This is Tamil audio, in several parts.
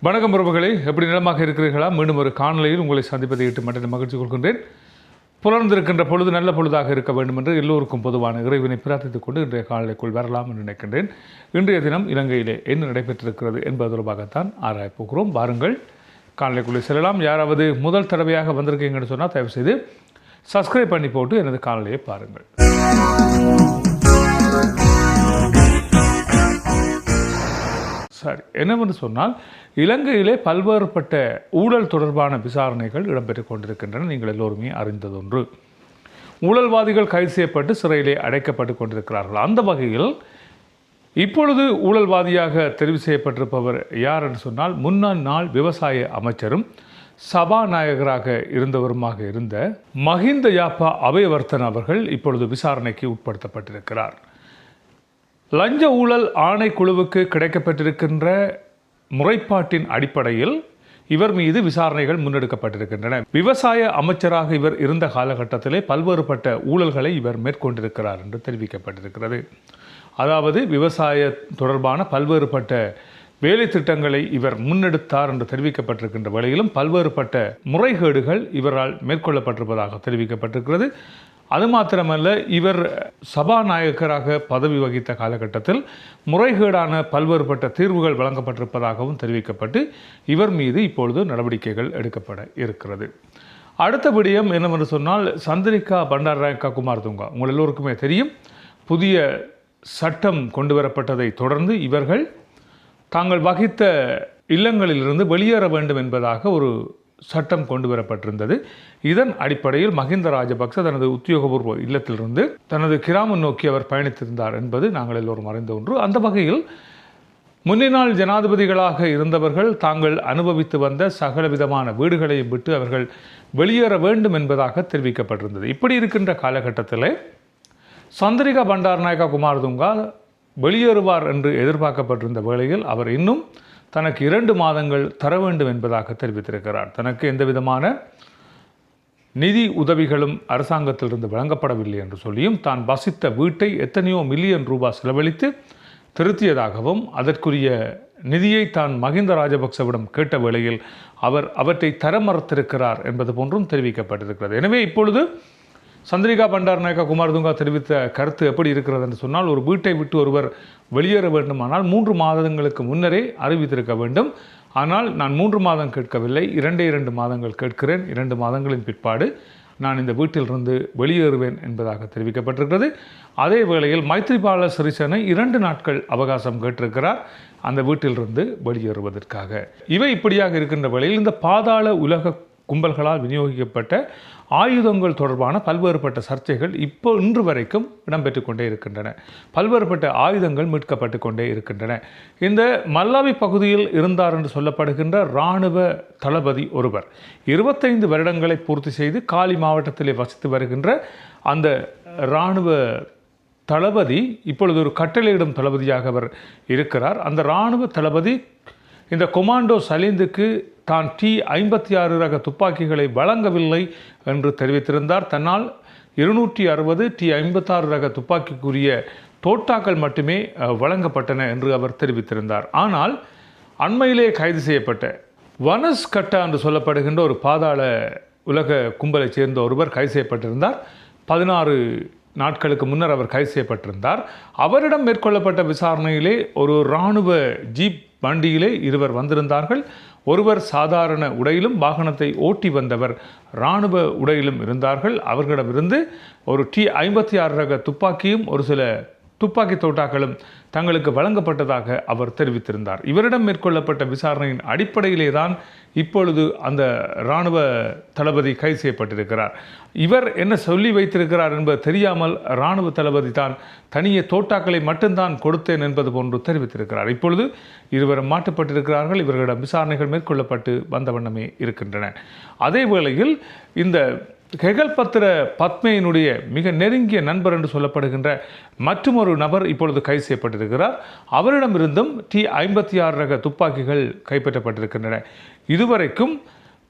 வணக்கம் உறவுகளே எப்படி நிலமாக இருக்கிறீர்களா? மீண்டும் ஒரு காணொலியில் உங்களை சந்திப்பதை இட்டு மட்டும் மகிழ்ச்சி கொள்கின்றேன். புலர்ந்திருக்கின்ற பொழுது நல்ல பொழுதாக இருக்க வேண்டும் என்று எல்லோருக்கும் பொதுவான இறைவினை பிரார்த்தித்துக் கொண்டு இன்றைய காலநிலைக்குள் வரலாம் என்று நினைக்கின்றேன். இன்றைய தினம் இலங்கையிலே என்ன நடைபெற்றிருக்கிறது என்பது தொடர்பாகத்தான் ஆராயப் போகிறோம் வாருங்கள் காலநிலைக்குள்ளே செல்லலாம். யாராவது முதல் தடவையாக வந்திருக்கீங்கன்னு சொன்னால் தயவுசெய்து சப்ஸ்கிரைப் பண்ணி போட்டு எனது காணொலியை பாருங்கள். சரி என்னவென்று சொன்னால் இலங்கையிலே பல்வேறுபட்ட ஊழல் தொடர்பான விசாரணைகள் இடம்பெற்றுக் கொண்டிருக்கின்றன. நீங்கள் எல்லோருமே அறிந்ததொன்று. ஊழல்வாதிகள் கைது செய்யப்பட்டு சிறையிலே அடைக்கப்பட்டு கொண்டிருக்கிறார்கள். அந்த வகையில் இப்பொழுது ஊழல்வாதியாக தெரிவு செய்யப்பட்டிருப்பவர் யார் என்று சொன்னால் முன்னாள் நாள் விவசாய அமைச்சரும் சபாநாயகராக இருந்தவருமாக இருந்த மஹிந்த யாப்பா அபயவர்த்தன் அவர்கள் இப்பொழுது விசாரணைக்கு உட்படுத்தப்பட்டிருக்கிறார். லஞ்ச ஊழல் ஆணைக்குழுவுக்கு கிடைக்கப்பட்டிருக்கின்ற முறைப்பாட்டின் அடிப்படையில் இவர் மீது விசாரணைகள் முன்னெடுக்கப்பட்டிருக்கின்றன. விவசாய அமைச்சராக இவர் இருந்த காலகட்டத்திலே பல்வேறுபட்ட ஊழல்களை இவர் மேற்கொண்டிருக்கிறார் என்று தெரிவிக்கப்பட்டிருக்கிறது. அதாவது விவசாய தொடர்பான பல்வேறுபட்ட வேலை திட்டங்களை இவர் முன்னெடுத்தார் என்று தெரிவிக்கப்பட்டிருக்கின்ற வேளையிலும் பல்வேறுபட்ட முறைகேடுகள் இவரால் மேற்கொள்ளப்பட்டிருப்பதாக தெரிவிக்கப்பட்டிருக்கிறது. அது மாத்திரமல்ல இவர் சபாநாயகராக பதவி வகித்த காலகட்டத்தில் முறைகேடான பல்வேறுபட்ட தீர்வுகள் வழங்கப்பட்டிருப்பதாகவும் தெரிவிக்கப்பட்டு இவர் மீது இப்பொழுது நடவடிக்கைகள் எடுக்கப்பட இருக்கிறது. அடுத்த விடயம் என்னவென்று சொன்னால் சந்திரிகா பண்டாரநாயக்கா குமார் துங்கா. உங்கள் எல்லோருக்குமே தெரியும் புதிய சட்டம் கொண்டு வரப்பட்டதை தொடர்ந்து இவர்கள் தாங்கள் வகித்த இல்லங்களிலிருந்து வெளியேற வேண்டும் என்பதாக ஒரு சட்டம் கொண்டு வரப்பட்டிருந்தது இதன் அடிப்படையில் மஹிந்த ராஜபக்ச தனது உத்தியோகபூர்வ இல்லத்திலிருந்து தனது கிராமம் நோக்கி அவர் பயணித்திருந்தார் என்பது நாங்கள் எல்லோரும் அறிந்த ஒன்று. அந்த வகையில் முன்னினால் ஜனாதிபதிகளாக இருந்தவர்கள் தாங்கள் அனுபவித்து வந்த சகல விதமான வீடுகளையும் விட்டு அவர்கள் வெளியேற வேண்டும் என்பதாக தெரிவிக்கப்பட்டிருந்தது. இப்படி இருக்கின்ற காலகட்டத்தில் சந்திரிகா பண்டாரநாயகா குமாரதுங்கா வெளியேறுவார் என்று எதிர்பார்க்கப்பட்டிருந்த வேளையில் அவர் இன்னும் தனக்கு இரண்டு மாதங்கள் தர வேண்டும் என்பதாக தெரிவித்திருக்கிறார். தனக்கு எந்த விதமான நிதி உதவிகளும் அரசாங்கத்திலிருந்து வழங்கப்படவில்லை என்று சொல்லியும் தான் வசித்த வீட்டை எத்தனையோ மில்லியன் ரூபாய் செலவழித்து திருத்தியதாகவும் அதற்குரிய நிதியை தான் மஹிந்த ராஜபக்சவிடம் கேட்ட வேளையில் அவர் அவற்றை தர மறுத்திருக்கிறார் என்பது போன்றும் தெரிவிக்கப்பட்டிருக்கிறது. எனவே இப்பொழுது சந்திரிகா பண்டாரநாயக்கா குமாரதுங்கா தெரிவித்த கருத்து எப்படி இருக்கிறது என்று சொன்னால் ஒரு வீட்டை விட்டு ஒருவர் வெளியேற வேண்டுமானால் மூன்று மாதங்களுக்கு முன்னரே அறிவித்திருக்க வேண்டும். ஆனால் நான் மூன்று மாதம் கேட்கவில்லை இரண்டே இரண்டு மாதங்கள் கேட்கிறேன். இரண்டு மாதங்களின் பிற்பாடு நான் இந்த வீட்டிலிருந்து வெளியேறுவேன் என்பதாக தெரிவிக்கப்பட்டிருக்கிறது. அதே வேளையில் மைத்ரிபால சிறிசேனை இரண்டு நாட்கள் அவகாசம் கேட்டிருக்கிறார் அந்த வீட்டிலிருந்து வெளியேறுவதற்காக. இவை இப்படியாக இருக்கின்ற வேளையில் இந்த பாதாள உலக கும்பல்களால் விநியோகிக்கப்பட்ட ஆயுதங்கள் தொடர்பான பல்வேறுபட்ட சர்ச்சைகள் இப்போ இன்று வரைக்கும் இடம்பெற்று கொண்டே இருக்கின்றன. பல்வேறுபட்ட ஆயுதங்கள் மீட்கப்பட்டு கொண்டே இருக்கின்றன. இந்த மல்லாவி பகுதியில் இருந்தார் என்று சொல்லப்படுகின்ற இராணுவ தளபதி ஒருவர் இருபத்தைந்து வருடங்களை பூர்த்தி செய்து காலி மாவட்டத்திலே வசித்து வருகின்ற அந்த இராணுவ தளபதி இப்பொழுது ஒரு கட்டளையிடும் தளபதியாக அவர் இருக்கிறார். அந்த இராணுவ தளபதி இந்த கொமாண்டோ சலீந்துக்கு தான் டி ஐம்பத்தி ஆறு ரக துப்பாக்கிகளை வழங்கவில்லை என்று தெரிவித்திருந்தார். தன்னால் இருநூற்றி அறுபது டி ஐம்பத்தாறு ரக துப்பாக்கிக்குரிய தோட்டாக்கள் மட்டுமே வழங்கப்பட்டன என்று அவர் தெரிவித்திருந்தார். ஆனால் அண்மையிலே கைது செய்யப்பட்ட வனஸ் கட்டா என்று சொல்லப்படுகின்ற ஒரு பாதாள உலக கும்பலைச் சேர்ந்த ஒருவர் கைது செய்யப்பட்டிருந்தார். பதினாறு நாட்களுக்கு முன்னர் அவர் கைது செய்யப்பட்டிருந்தார். அவரிடம் மேற்கொள்ளப்பட்ட விசாரணையிலே ஒரு இராணுவ ஜீப் வண்டியிலே இருவர் வந்திருந்தார்கள். ஒருவர் சாதாரண உடையிலும் வாகனத்தை ஓட்டி வந்தவர். இராணுவ உடையிலும் இருந்தார்கள். அவர்களிடமிருந்து ஒரு டி ஐம்பத்தி ஆறு ரக துப்பாக்கியும் ஒரு சில துப்பாக்கி தோட்டாக்களும் தங்களுக்கு வழங்கப்பட்டதாக அவர் தெரிவித்திருந்தார். இவரிடம் மேற்கொள்ளப்பட்ட விசாரணையின் அடிப்படையிலே தான் இப்பொழுது அந்த இராணுவ தளபதி கைது செய்யப்பட்டிருக்கிறார். இவர் என்ன சொல்லி வைத்திருக்கிறார் என்பது தெரியாமல் இராணுவ தளபதி தான் தனியே தோட்டாக்களை மட்டும்தான் கொடுத்தேன் என்பது போன்று தெரிவித்திருக்கிறார். இப்பொழுது இருவரும் மாட்டப்பட்டிருக்கிறார்கள் இவர்களிடம் விசாரணைகள் மேற்கொள்ளப்பட்டு வந்த வண்ணமே இருக்கின்றன. அதே வேளையில் இந்த ஹெகல் பத்திர பத்மையினுடைய மிக நெருங்கிய நண்பர் என்று சொல்லப்படுகின்ற மற்றுமொரு நபர் இப்பொழுது கைது செய்யப்பட்டிருக்கிறார். அவரிடமிருந்தும் டி ஐம்பத்தி ஆறு ரக துப்பாக்கிகள் கைப்பற்றப்பட்டிருக்கின்றன. இதுவரைக்கும்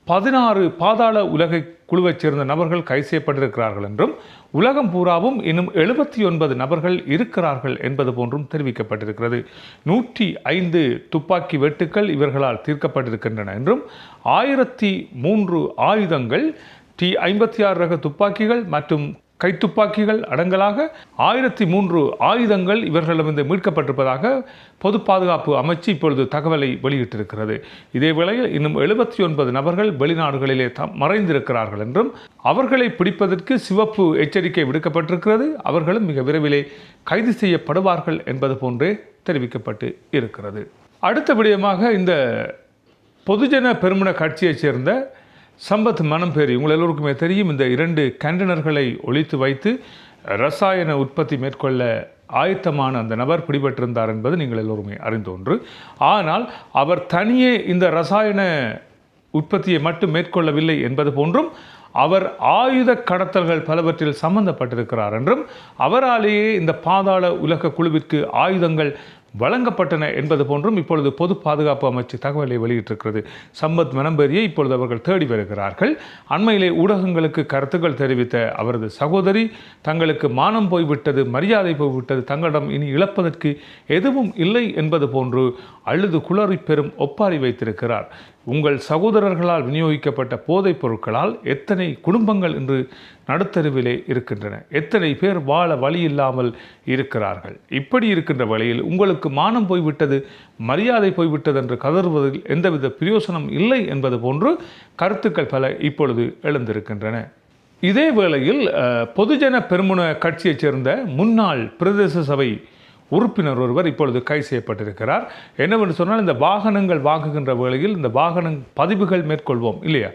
பதினாறு பாதாள உலகை குழுவைச் சேர்ந்த நபர்கள் கைது செய்யப்பட்டிருக்கிறார்கள் என்றும் உலகம் பூராவும் இன்னும் எழுபத்தி ஒன்பது நபர்கள் இருக்கிறார்கள் என்பது போன்றும் தெரிவிக்கப்பட்டிருக்கிறது. நூற்றி ஐந்து துப்பாக்கி வெட்டுக்கள் இவர்களால் தீர்க்கப்பட்டிருக்கின்றன என்றும் ஆயிரத்தி மூன்று ஆயுதங்கள் டி ஐம்பத்தி ஆறு ரக துப்பாக்கிகள் மற்றும் கைத்துப்பாக்கிகள் அடங்கலாக ஆயிரத்தி மூன்று ஆயுதங்கள் இவர்களிடமிருந்து மீட்கப்பட்டிருப்பதாக பொது பாதுகாப்பு அமைச்சு இப்பொழுது தகவலை வெளியிட்டிருக்கிறது. இதே வேளையில் இன்னும் எழுபத்தி ஒன்பது நபர்கள் வெளிநாடுகளிலே த மறைந்திருக்கிறார்கள் என்றும் அவர்களை பிடிப்பதற்கு சிவப்பு எச்சரிக்கை விடுக்கப்பட்டிருக்கிறது. அவர்களும் மிக விரைவிலே கைது செய்யப்படுவார்கள் என்பது போன்றே தெரிவிக்கப்பட்டு இருக்கிறது. அடுத்த விடயமாக இந்த பொதுஜன பெருமன கட்சியைச் சேர்ந்த சம்பத் மனம்பேரி உங்கள் எல்லோருக்குமே தெரியும் இந்த இரண்டு கண்டனர்களை ஒழித்து வைத்து ரசாயன உற்பத்தி மேற்கொள்ள ஆயத்தமான அந்த நபர் பிடிபட்டிருந்தார் என்பது நீங்கள் எல்லோருமே அறிந்த ஒன்று. ஆனால் அவர் தனியே இந்த ரசாயன உற்பத்தியை மட்டும் மேற்கொள்ளவில்லை என்பது போன்றும் அவர் ஆயுத கடத்தல்கள் பலவற்றில் சம்பந்தப்பட்டிருக்கிறார் என்றும் அவராலேயே இந்த பாதாள உலக குழுவிற்கு ஆயுதங்கள் வழங்கப்பட்டன என்பது போன்றும் இப்பொழுது பொது பாதுகாப்பு அமைச்சு தகவலை வெளியிட்டிருக்கிறது. சம்பத் மனம்பெரியை இப்பொழுது அவர்கள் தேடி வருகிறார்கள். அண்மையிலே ஊடகங்களுக்கு கருத்துக்கள் தெரிவித்த அவரது சகோதரி தங்களுக்கு மானம் போய்விட்டது மரியாதை போய்விட்டது தங்களிடம் இனி இழப்பதற்கு எதுவும் இல்லை என்பது போன்று அழுது குளறி பெரும் ஒப்பாரி வைத்திருக்கிறார். உங்கள் சகோதரர்களால் விநியோகிக்கப்பட்ட போதைப் பொருட்களால் எத்தனை குடும்பங்கள் இன்று நடுத்தருவிலே இருக்கின்றன? எத்தனை பேர் வாழ வழி இல்லாமல் இருக்கிறார்கள்? இப்படி இருக்கின்ற வழியில் உங்களுக்கு மானம் போய்விட்டது மரியாதை போய்விட்டது என்று கதறுவதில் எந்தவித பிரயோசனம் இல்லை என்பது போன்று கருத்துக்கள் பல இப்பொழுது எழுந்திருக்கின்றன. இதே வேளையில் பொதுஜன பெருமுன கட்சியைச் சேர்ந்த முன்னாள் பிரதேச சபை உறுப்பினர் ஒருவர் இப்பொழுது கைது செய்யப்பட்டிருக்கிறார். என்னவென்று சொன்னால் இந்த வாகனங்கள் வாங்குகின்ற வேளையில் இந்த வாகன பதிவுகள் மேற்கொள்வோம் இல்லையா?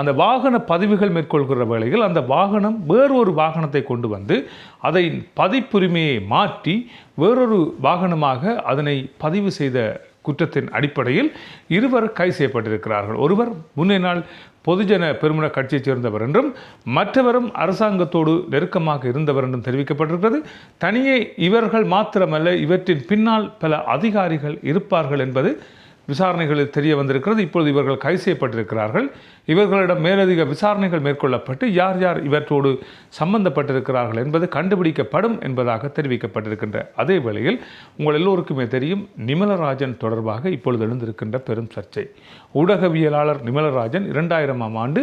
அந்த வாகன பதிவுகள் மேற்கொள்கிற வேளையில் அந்த வாகனம் வேறொரு வாகனத்தை கொண்டு வந்து அதை பதிப்புரிமையை மாற்றி வேறொரு வாகனமாக அதனை பதிவு செய்த குற்றத்தின் அடிப்படையில் இருவர் கைது செய்யப்பட்டிருக்கிறார்கள். ஒருவர் முன்னே நாள் பொதுஜன பெருமன கட்சியைச் சேர்ந்தவர் என்றும் மற்றவரும் அரசாங்கத்தோடு நெருக்கமாக இருந்தவர் என்றும் தெரிவிக்கப்பட்டிருக்கிறது. தனியே இவர்கள் மாத்திரமல்ல இவற்றின் பின்னால் பல அதிகாரிகள் இருப்பார்கள் என்பது விசாரணைகளில் தெரிய வந்திருக்கிறது. இப்பொழுது இவர்கள் கைது செய்யப்பட்டிருக்கிறார்கள். இவர்களிடம் மேலதிக விசாரணைகள் மேற்கொள்ளப்பட்டு யார் யார் இவற்றோடு சம்பந்தப்பட்டிருக்கிறார்கள் என்பது கண்டுபிடிக்கப்படும் என்பதாக தெரிவிக்கப்பட்டிருக்கின்ற அதே வேளையில் உங்கள் எல்லோருக்குமே தெரியும் நிமலராஜன் தொடர்பாக இப்பொழுது எழுந்திருக்கின்ற பெரும் சர்ச்சை. ஊடகவியலாளர் நிமலராஜன் இரண்டாயிரமாம் ஆண்டு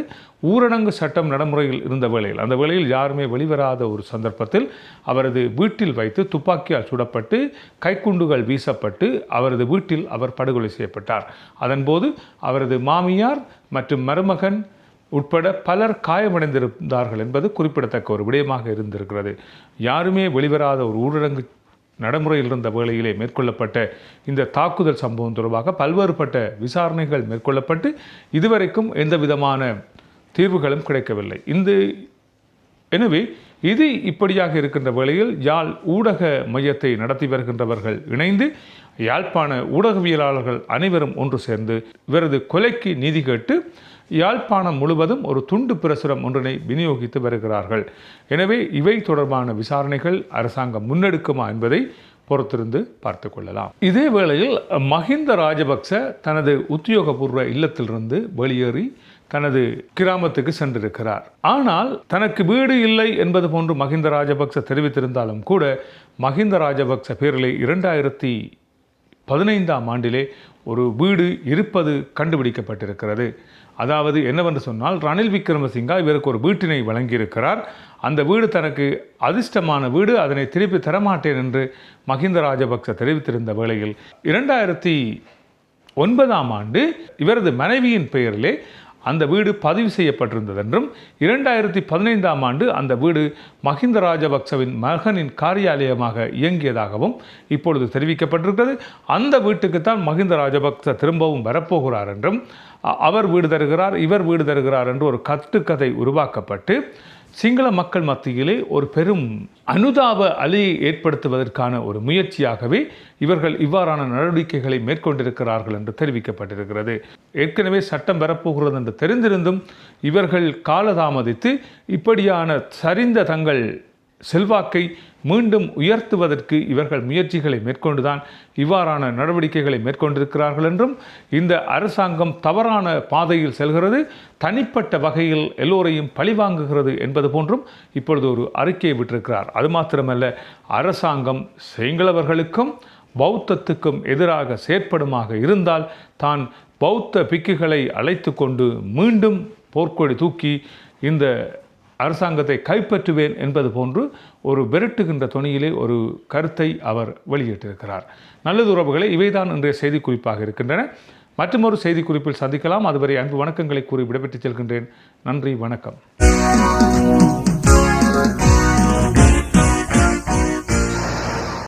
ஊரடங்கு சட்டம் நடைமுறையில் இருந்த வேளையில் அந்த வேளையில் யாருமே வெளிவராத ஒரு சந்தர்ப்பத்தில் அவரது வீட்டில் வைத்து துப்பாக்கியால் சுடப்பட்டு கைக்குண்டுகள் வீசப்பட்டு அவரது வீட்டில் அவர் படுகொலை செய்யப்பட்டார். அதன்போது அவரது மாமியார் மற்றும் மருமகன் உட்பட பலர் காயமடைந்திருந்தார்கள் என்பது குறிப்பிடத்தக்க ஒரு விடயமாக இருந்திருக்கிறது. யாருமே வெளிவராத ஒரு ஊரடங்கு நடைமுறையில் இருந்த வேளையிலே மேற்கொள்ளப்பட்ட இந்த தாக்குதல் சம்பவம் தொடர்பாக பல்வேறுபட்ட விசாரணைகள் மேற்கொள்ளப்பட்டு இதுவரைக்கும் எந்த விதமான தீர்வுகளும் கிடைக்கவில்லை. இந்த எனவே இது இப்படியாக இருக்கின்ற வேளையில் யாழ் ஊடக மையத்தை நடத்தி வருகின்றவர்கள் இணைந்து யாழ்ப்பாண ஊடகவியலாளர்கள் அனைவரும் ஒன்று சேர்ந்து இவரது கொலைக்கு நீதி கேட்டு யாழ்ப்பாணம் முழுவதும் ஒரு துண்டு பிரசுரம் ஒன்றினை விநியோகித்து வருகிறார்கள். எனவே இவை தொடர்பான விசாரணைகள் அரசாங்கம் முன்னெடுக்குமா என்பதை பொறுத்திருந்து பார்த்து கொள்ளலாம். இதே வேளையில் மஹிந்த ராஜபக்ச தனது உத்தியோகபூர்வ இல்லத்திலிருந்து வெளியேறி தனது கிராமத்துக்கு சென்றிருக்கிறார். ஆனால் தனக்கு வீடு இல்லை என்பது போன்று மஹிந்த ராஜபக்ச தெரிவித்திருந்தாலும் கூட மஹிந்த ராஜபக்ச பேரிலே இரண்டாயிரத்தி பதினைந்தாம் ஆண்டிலே ஒரு வீடு இருப்பது கண்டுபிடிக்கப்பட்டிருக்கிறது. அதாவது என்னவென்று சொன்னால் ரணில் விக்ரமசிங்கா இவருக்கு ஒரு வீட்டினை வழங்கியிருக்கிறார். அந்த வீடு தனக்கு அதிர்ஷ்டமான வீடு அதனை திருப்பி தரமாட்டேன் என்று மஹிந்த ராஜபக்ச தெரிவித்திருந்த வேளையில் இரண்டாயிரத்தி ஒன்பதாம் ஆண்டு இவரது மனைவியின் பெயரிலே அந்த வீடு பதிவு செய்யப்பட்டிருந்தது என்றும் இரண்டாயிரத்தி பதினைந்தாம் ஆண்டு அந்த வீடு மஹிந்த ராஜபக்சவின் மகனின் காரியாலயமாக இயங்கியதாகவும் இப்பொழுது தெரிவிக்கப்பட்டிருக்கிறது. அந்த வீட்டுக்குத்தான் மஹிந்த ராஜபக்ச திரும்பவும் வரப்போகிறார் என்றும் அவர் வீடு தருகிறார் இவர் வீடு தருகிறார் என்று ஒரு கட்டுக்கதை உருவாக்கப்பட்டு சிங்கள மக்கள் மத்தியிலே ஒரு பெரும் அனுதாப அலையை ஏற்படுத்துவதற்கான ஒரு முயற்சியாகவே இவர்கள் இவ்வாறான நடவடிக்கைகளை மேற்கொண்டிருக்கிறார்கள் என்று தெரிவிக்கப்பட்டிருக்கிறது. ஏற்கனவே சட்டம் பெறப்போகிறது என்று தெரிந்திருந்தும் இவர்கள் காலதாமதித்து இப்படியான சரிந்த தங்கள் செல்வாக்கை மீண்டும் உயர்த்துவதற்கு இவர்கள் முயற்சிகளை மேற்கொண்டுதான் இவ்வாறான நடவடிக்கைகளை மேற்கொண்டிருக்கிறார்கள் என்றும் இந்த அரசாங்கம் தவறான பாதையில் செல்கிறது தனிப்பட்ட வகையில் எல்லோரையும் பழிவாங்குகிறது என்பது போன்றும் இப்பொழுது ஒரு அறிக்கையை விட்டிருக்கிறார். அது மாத்திரமல்ல அரசாங்கம் சிங்களவர்களுக்கும் பௌத்தத்துக்கும் எதிராக செயற்படுமாக இருந்தால் தான் பௌத்த பிக்குகளை அழைத்து கொண்டு மீண்டும் போர்க்கொடி தூக்கி இந்த அரசாங்கத்தை கைப்பற்றுவேன் என்பது போன்று ஒரு விரட்டுகின்ற துணியிலே ஒரு கருத்தை அவர் வெளியிட்டிருக்கிறார். நல்லது உறவுகளை இவைதான் இன்றைய செய்திக்குறிப்பாக இருக்கின்றன. மற்றொரு செய்திக்குறிப்பில் சந்திக்கலாம். அதுவரை அன்பு வணக்கங்களை கூறி விடைபெற்றுச் செல்கின்றேன். நன்றி வணக்கம்.